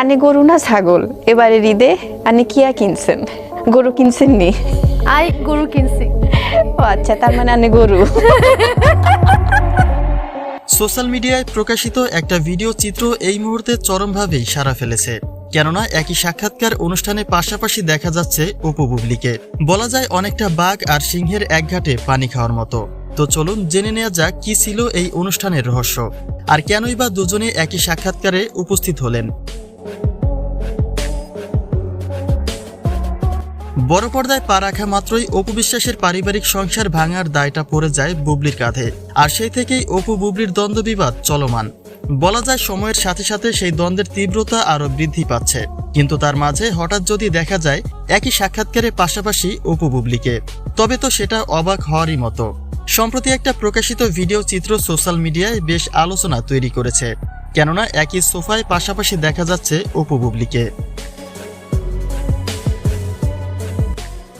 আনে গরু না ছাগল? এবারে ঈদে আনে কিয়া কিনছেন? গরু কিনছেন নি? আই গরু কিনছি। ও আচ্ছা তার মানে আনে গরু। সোশ্যাল মিডিয়ায় প্রকাশিত একটা ভিডিও চিত্র এই মুহূর্তে চরমভাবেই সারা ফেলেছে। কেননা একই সাক্ষাৎকার অনুষ্ঠানে পাশাপাশি দেখা যাচ্ছে অপু বুবলিকে। বলা যায় অনেকটা বাঘ আর সিংহের একঘাটে পানি খাওয়ার মতো। তো চলুন জেনে নেওয়া যাক কি ছিল এই অনুষ্ঠানের রহস্য। আর কেনই বা দুজনে একই সাক্ষাৎকারে উপস্থিত হলেন? বড় পর্দায় পা রাখা মাত্রই অপু বিশ্বাসের পারিবারিক সংসার ভাঙার দায়টা পড়ে যায় বুবলির কাঁধে। আর সেই থেকেই অপু বুবলির দ্বন্দ্ব বিবাদ চলমান। বলা যায় সময়ের সাথে সাথে সেই দ্বন্দ্বের তীব্রতা আরও বৃদ্ধি পাচ্ছে। কিন্তু তার মাঝে হঠাৎ যদি দেখা যায়, একই সাক্ষাৎকারের পাশাপাশি অপু বুবলিকে। তবে তো সেটা অবাক হওয়ারই মতো। সম্প্রতি একটা প্রকাশিত ভিডিও চিত্র সোশ্যাল মিডিয়ায় বেশ আলোচনা তৈরি করেছে। কেননা একই সোফায় পাশাপাশি দেখা যাচ্ছে অপু বুবলিকে।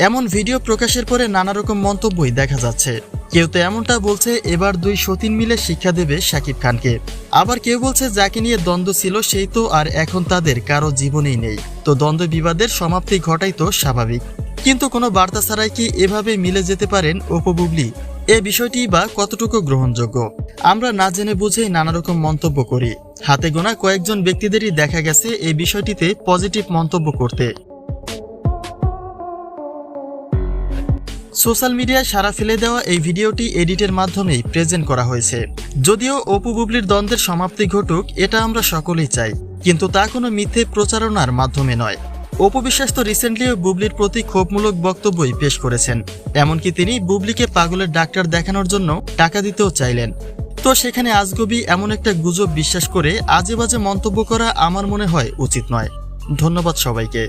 এমন ভিডিও প্রকাশের পরে নানা রকম মন্তব্যই দেখা যাচ্ছে। কেউ তো এমনটা বলছে, এবার দুই সতীন মিলে শিক্ষা দেবে শাকিব খানকে। আবার কেউ বলছে, যাকে নিয়ে দ্বন্দ্ব ছিল সেই তো আর এখন তাদের কারও জীবনেই নেই। তো দ্বন্দ্ব বিবাদের সমাপ্তি ঘটাই তো স্বাভাবিক। কিন্তু কোনো বার্তা ছাড়াই কি এভাবে মিলে যেতে পারেন অপু বুবলি? এ বিষয়টি বা কতটুকু গ্রহণযোগ্য? আমরা না জেনে বুঝেই নানা রকম মন্তব্য করি। হাতে গোনা কয়েকজন ব্যক্তিদেরই দেখা গেছে এই বিষয়টিতে পজিটিভ মন্তব্য করতে। সোশ্যাল মিডিয়ায় সারা ফেলে দেওয়া এই ভিডিওটি এডিটের মাধ্যমেই প্রেজেন্ট করা হয়েছে। যদিও অপু বুবলির দ্বন্দ্বের সমাপ্তি ঘটুক, এটা আমরা সকলেই চাই। কিন্তু তা কোনো মিথ্যে প্রচারণার মাধ্যমে নয়। অপু বিশ্বাস তো রিসেন্টলিও বুবলির প্রতি ক্ষোভমূলক বক্তব্যই পেশ করেছেন। এমনকি তিনি বুবলিকে পাগলের ডাক্তার দেখানোর জন্য টাকা দিতেও চাইলেন। তো সেখানে আজগবি এমন একটা গুজব বিশ্বাস করে আজে বাজে মন্তব্য করা আমার মনে হয় উচিত নয়। ধন্যবাদ সবাইকে।